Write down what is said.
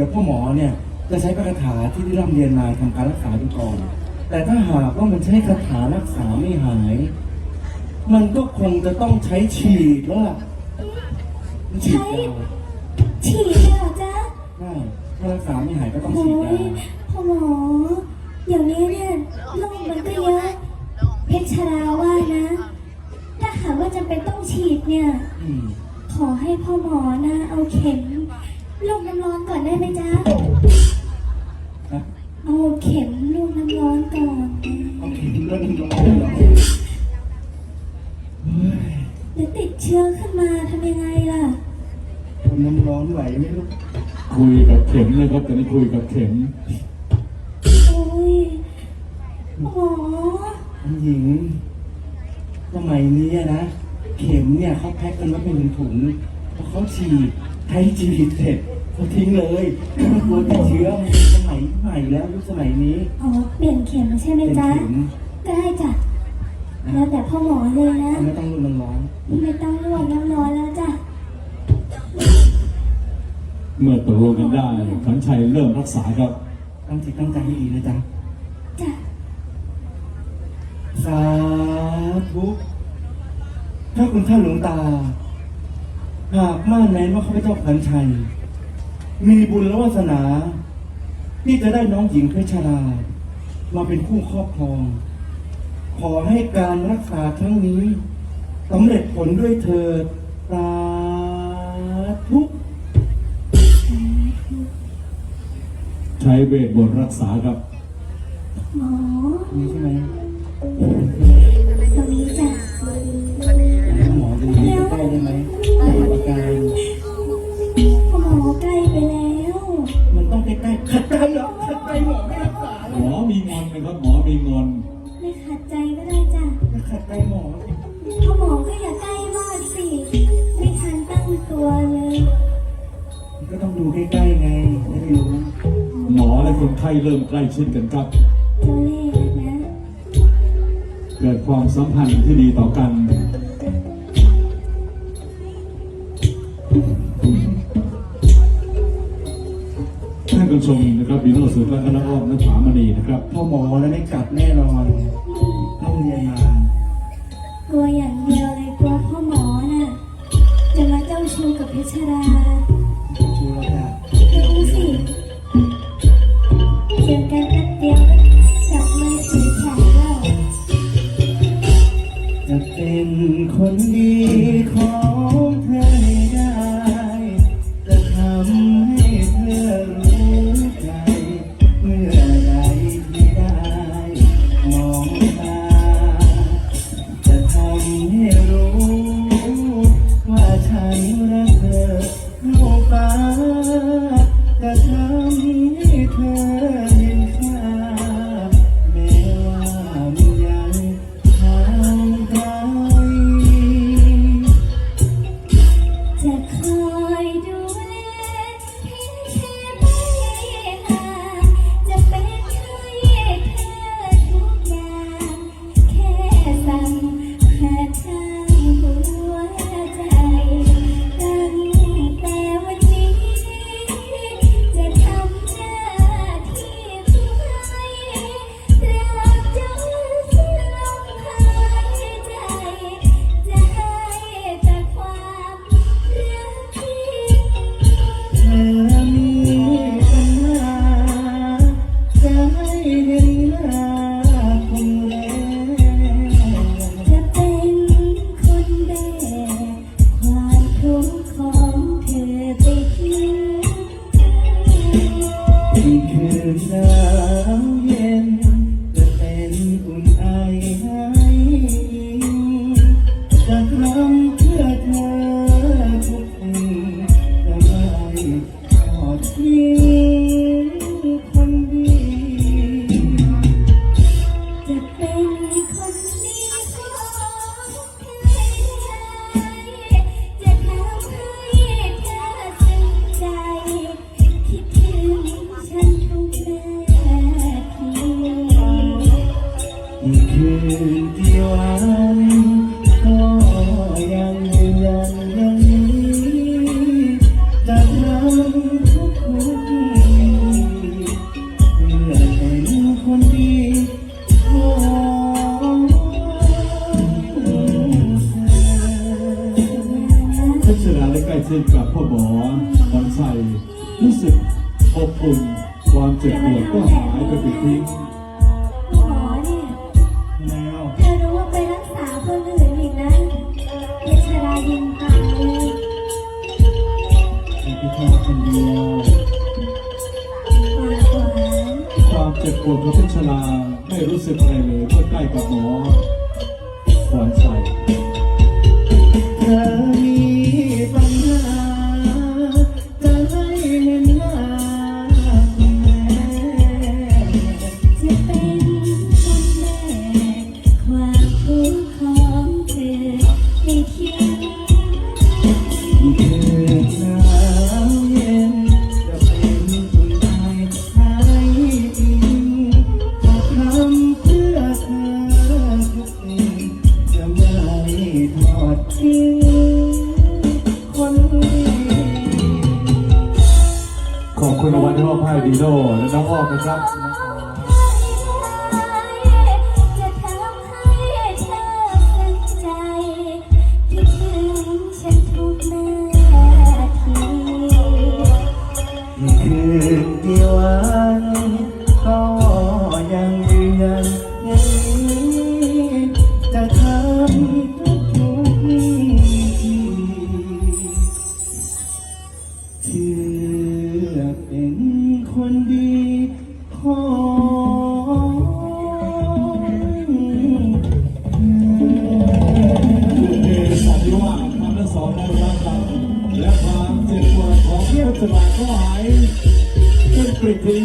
ดี๋ยวพ่อหมอเนี่ยจะใช้พระคาถาที่ได้ร่ำเรียนมาทำการรักษาดูก่อน แต่ถ้าหากว่ามันใช้คาถารักษาไม่หาย มันก็คงจะต้องใช้ฉีดแล้วล่ะฉีดยาฉีดเลยเหรอจ๊ะใช่ถ้ารักษาไม่หายก็ต้องโอ้ฉีดยายพ่อหมอ เดี๋ยวนี้เนี่ยโรคมันก็เยอะ เพชรชราว่านะ ถ้าหากว่าจำเป็นต้องฉีดเนี่ย อืม ขอให้พ่อหมอนะเอาเข็ม ลูกน้ำร้อนก่อนได้ไหมจ๊ะ นะเอาเข็มลูกน้ำร้อนก่อนโอเคเรื่องนี้ร้อนเหรอเฮ้ยเดี๋ยวติดเชื้อขึ้นมาทำยังไงล่ะ ทนน้ำร้อนไหวไหมลูกคุยกับเข็มเลยครับตอนนี้คุยกับเข็มโอ้ยหมอคุณหญิงสมัยนี้อะนะ เข็มเนี่ยเขาแพ็คกันไว้เป็นถุงพอเขาฉีด ใช้ฉีดเสร็จเขาทิ้งเลยไม่กลัวติดเชื้อมันสมัยใหม่แล้วยุคสมัยนี้อ๋อเปลี่ยนเข็มใช่ไหมเป็นจ๊ะ เข็มก็ได้จ้ะ แล้วแต่พ่อหมอเลยนะ ไม่ต้องรุ่นน้ำร้อนไม่ต้องลวกน้ำร้อนแล้วจ้ะ เมื่อตกลงกันได้ขันชัยเริ่มรักษาครับ ตั้งจิตตั้งใจให้ดีนะจ๊ะจ้ะ สาธุถ้าคุณท่านหลวงตา หากม่านแม้นว่าข้าพเจ้าขันชัย มีบุญและวาสนา ที่จะได้น้องหญิงเพชรรา มาเป็นคู่ครอบครอง ขอให้การรักษาครั้งนี้สำเร็จผลด้วยเถิดสาธุใช้เวทบนต์รักษาครับ หมอ นี่ใช่ไหม การพ่อหมอใกล้ไปแล้วมันต้องใกล้ๆขัดใจเหรอขัดใจหมอไม่รักษาหมอมีงอนนะครับ หมอมีงอน ไม่ขัดใจก็ได้จ้ะจะขัดใจหมอสิพ่อหมอก็อย่าใกล้มากสิ ไม่ทันตั้งตัวเลยก็ต้องดูใกล้ๆไงจะได้รู้หมอและคนไข้เริ่มใกล้ชิดกันครับ ตัวเลขนะ เกิดความสัมพันธ์ที่ดีต่อกันานผู้ชมนะครับบีโนสุดและคณะอ้อมนักษามณีนะครับพ่อหมอแล้วไม่กลับแน่นอนต้องเรียนมากลัวอย่างเดียวเลยกลัวพ่อหมอน่ะจะมาเจ้าชู้กับเพชรราชูแล้วค่ะดูสิเจอกันแป๊บเดียวจับมือถือแขนเราจะเป็นคนดีของเธ ท นหนาวเย็นจะเป็นอุ่นไอให้จะทำเพื่อเธอทุกสิ่งจะไม่ทอดทิ้ง พื่ร้คนได้ใกล้ชิดกับพ่อหอวันรู้สึกอบอุ่นความเจ็บปวดก็หายไปปิดทิ้ง ความเจ็บปวดของเพชรชลาไม่รู้สึกอะไรเลยเมื่อใกล้กับหมอขวัญใจ ดีโน่และน้องอ้อมนะครับจะทำให้เธอสนใจคิดถึงฉันที่วันก็ยังยืนยันอย่างนี้จะทำทุกทีเชื่อเป็น คนดีของสันติว่าทำทั้งสองได้รับกันและความเจ็บปวดของเพชรชลาก็หายเป็นปริดทิ้ง